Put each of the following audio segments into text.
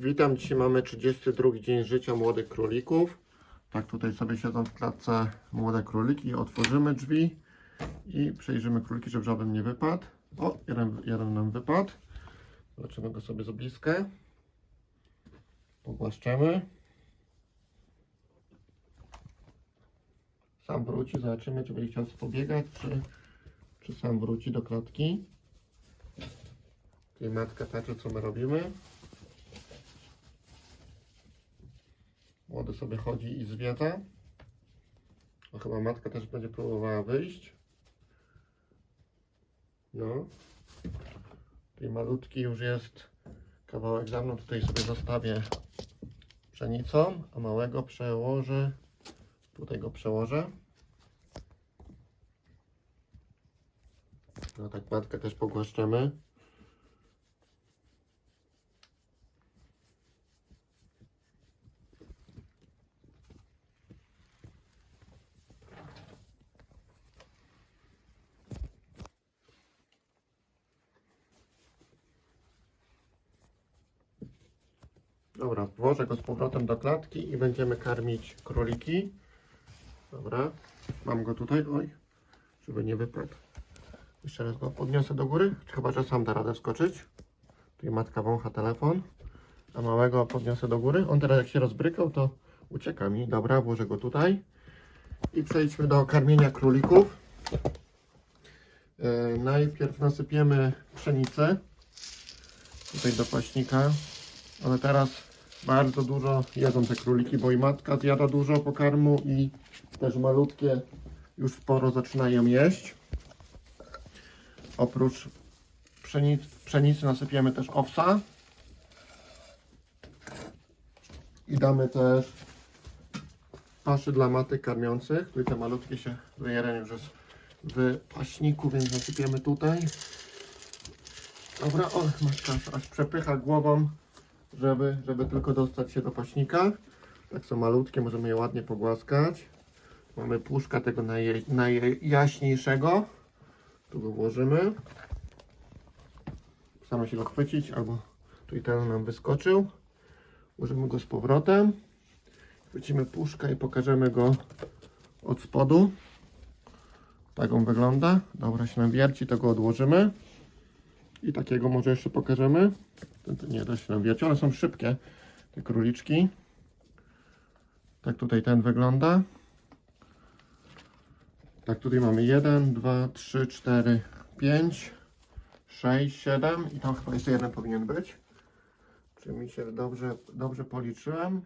Witam, dzisiaj mamy 32 dzień życia młodych królików. Tak, tutaj sobie siedzą w klatce młode króliki. Otworzymy drzwi i przejrzymy króliki, żeby żaden nie wypadł. O, jeden, jeden nam wypadł. Zobaczymy go sobie z bliska. Pogłaszczemy. Sam wróci, zobaczymy, czy będzie chciał pobiegać, czy, czy sam wróci do klatki. Tutaj matka patrzy, co my robimy. Młody sobie chodzi i zwiedza. A chyba matka też będzie próbowała wyjść. No. Tutaj malutki już jest kawałek za mną. Tutaj sobie zostawię pszenicą, a małego przełożę. Tutaj go przełożę. No tak matkę też pogłaszczemy. Dobra, włożę go z powrotem do klatki i będziemy karmić króliki. Dobra, mam go tutaj, oj, żeby nie wypadł. Jeszcze raz go podniosę do góry, chyba że sam da radę skoczyć. Tutaj matka wącha telefon, a małego podniosę do góry. On teraz jak się rozbrykał, to ucieka mi. Dobra, włożę go tutaj. I przejdźmy do karmienia królików. E, najpierw nasypiemy pszenicę tutaj do paśnika. Ale teraz bardzo dużo jedzą te króliki, bo i matka zjada dużo pokarmu i też malutkie już sporo zaczynają jeść. Oprócz pszenic, pszenicy nasypiemy też owsa. I damy też paszy dla matek karmiących. Tutaj te malutkie się, jeden już jest w paśniku, więc nasypiemy tutaj. Dobra, o, matka aż przepycha głową żeby, żeby tylko dostać się do paśnika. Tak są malutkie, możemy je ładnie pogłaskać. Mamy puszka tego najjaśniejszego. Tu go włożymy. Staramy się go chwycić, albo tutaj ten nam wyskoczył. Włożymy go z powrotem. Chwycimy puszkę i pokażemy go od spodu. Tak on wygląda. Dobra, się nam wierci, to go odłożymy. I takiego może jeszcze pokażemy. Nie da się nam one są szybkie, te króliczki. Tak tutaj ten wygląda. Tak tutaj mamy 1, 2, 3, 4, 5, 6, 7 i tam chyba jeszcze jeden powinien być. Czy mi się dobrze, dobrze policzyłem?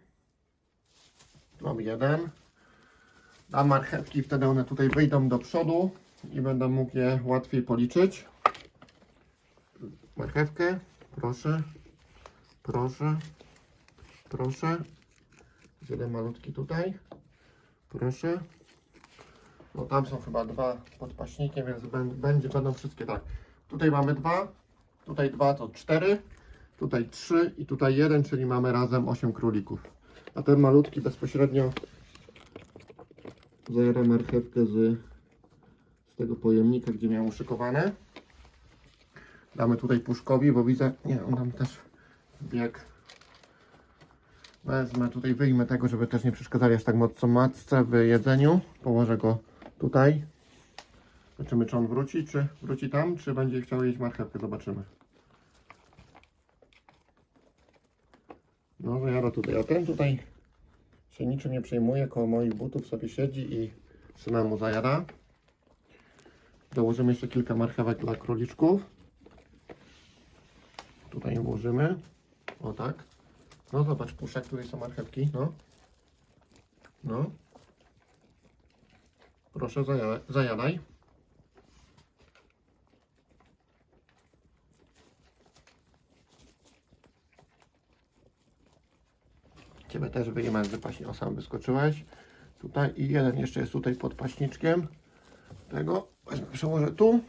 Mam jeden. Dam marchewki, wtedy one tutaj wyjdą do przodu i będę mógł je łatwiej policzyć marchewkę. Proszę. Proszę. Proszę. Jeden malutki tutaj. Proszę. No tam są chyba dwa pod paśnikiem, więc bę- będzie, będą wszystkie tak. Tutaj mamy dwa. Tutaj dwa to cztery. Tutaj trzy i tutaj jeden, czyli mamy razem osiem królików. A ten malutki bezpośrednio zajera marchewkę z, z tego pojemnika, gdzie miałem uszykowane. Damy tutaj puszkowi, bo widzę, nie, on tam też bieg. Wezmę tutaj, wyjmę tego, żeby też nie przeszkadzali aż tak mocno matce w jedzeniu. Położę go tutaj. Zobaczymy, czy on wróci, czy wróci tam, czy będzie chciał jeść marchewkę. Zobaczymy. No, zajada tutaj. A ten tutaj się niczym nie przejmuje, koło moich butów sobie siedzi i syna mu zajada. Dołożymy jeszcze kilka marchewek dla króliczków. Tutaj włożymy. O tak. No zobacz, puszek, tutaj są marchewki. No. No. Proszę, zajadaj. Ciebie też wyjmę z wypaśni. O, sam wyskoczyłeś. Tutaj i jeden jeszcze jest tutaj pod paśniczkiem. Tego wezmę, przełożę tu.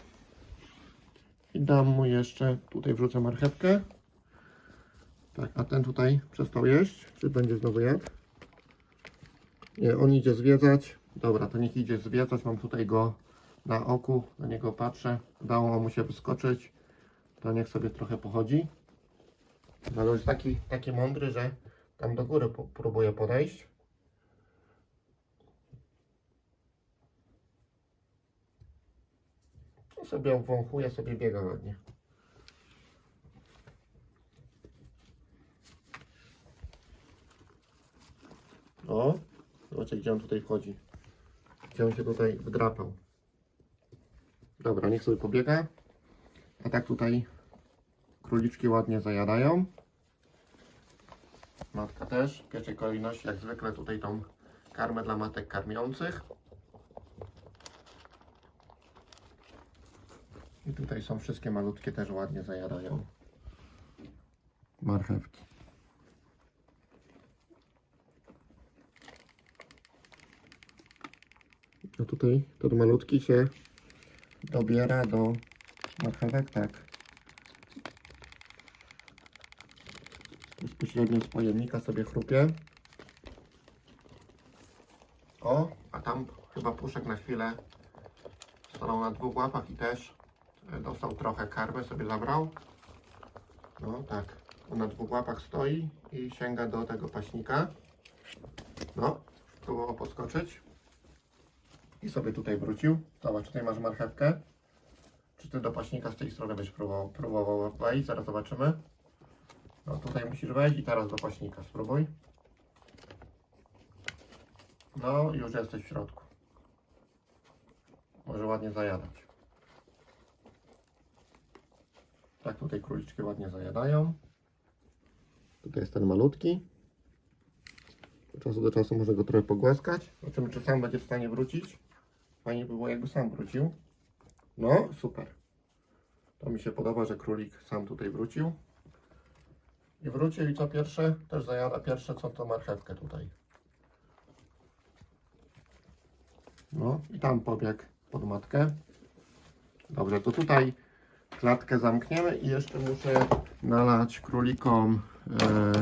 I dam mu jeszcze, tutaj wrzucę marchewkę. Tak, a ten tutaj przestał jeść, czy będzie znowu jadł? Nie, on idzie zwiedzać. Dobra, to niech idzie zwiedzać, mam tutaj go na oku, na niego patrzę. Udało mu się wyskoczyć, to niech sobie trochę pochodzi. To jest taki, taki mądry, że tam do góry próbuje podejść. I sobie obwąchuje, sobie biega ładnie. O, zobaczcie gdzie on tutaj wchodzi. Gdzie on się tutaj wdrapał. Dobra, niech sobie pobiega. A tak tutaj króliczki ładnie zajadają. Matka też w pierwszej kolejności, jak zwykle tutaj tą karmę dla matek karmiących. I tutaj są wszystkie malutkie też ładnie zajadają marchewki. A tutaj ten malutki się dobiera do marchewek, tak. Bezpośrednio z pojemnika sobie chrupie. O, a tam chyba puszek na chwilę stanął na dwóch łapach i też dostał trochę karmy, sobie zabrał. No tak, on na dwóch łapach stoi i sięga do tego paśnika. No, próbował podskoczyć. I sobie tutaj wrócił. Zobacz, tutaj masz marchewkę. Czy ty do paśnika z tej strony byś próbował, próbował wejść? Zaraz zobaczymy. No tutaj musisz wejść i teraz do paśnika spróbuj. No już jesteś w środku. Może ładnie zajadać. Tak tutaj króliczki ładnie zajadają. Tutaj jest ten malutki. Od czasu do czasu może go trochę pogłaskać. Zobaczymy czy sam będzie w stanie wrócić. Fajnie by było jakby sam wrócił. No super. To mi się podoba, że królik sam tutaj wrócił. I wrócił i co pierwsze? Też zajada pierwsze co to marchewkę tutaj. No i tam pobiegł pod matkę. Dobrze, to tutaj klatkę zamkniemy i jeszcze muszę nalać królikom e,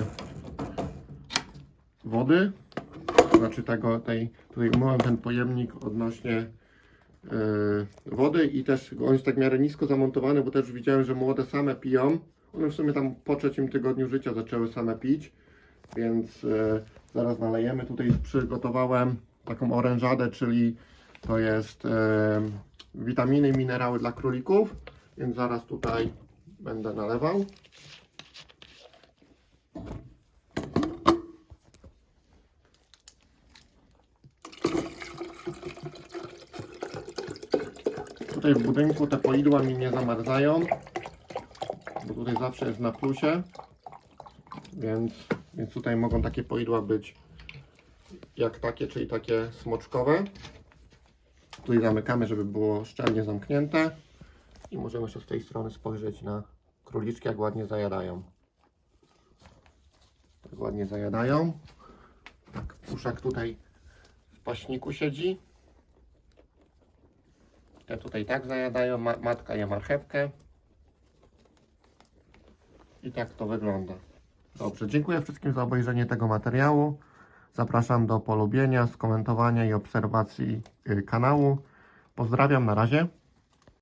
wody. Znaczy tego, tej, tutaj umyłem ten pojemnik odnośnie e, wody i też on jest tak w miarę nisko zamontowany, bo też widziałem, że młode same piją. One w sumie tam po trzecim tygodniu życia zaczęły same pić, więc e, zaraz nalejemy. Tutaj przygotowałem taką orężadę, czyli to jest witaminy i minerały dla królików, więc zaraz tutaj będę nalewał. Tutaj w budynku te poidła mi nie zamarzają, bo tutaj zawsze jest na plusie, więc, więc tutaj mogą takie poidła być jak takie, czyli takie smoczkowe. Tutaj zamykamy, żeby było szczelnie zamknięte i możemy jeszcze z tej strony spojrzeć na króliczki, jak ładnie zajadają. Tak ładnie zajadają. Tak, puszek tutaj w paśniku siedzi. Te tutaj tak zajadają, ma matka je marchewkę. I tak to wygląda. Dobrze, dziękuję wszystkim za obejrzenie tego materiału. Zapraszam do polubienia, skomentowania i obserwacji y, kanału. Pozdrawiam, na razie.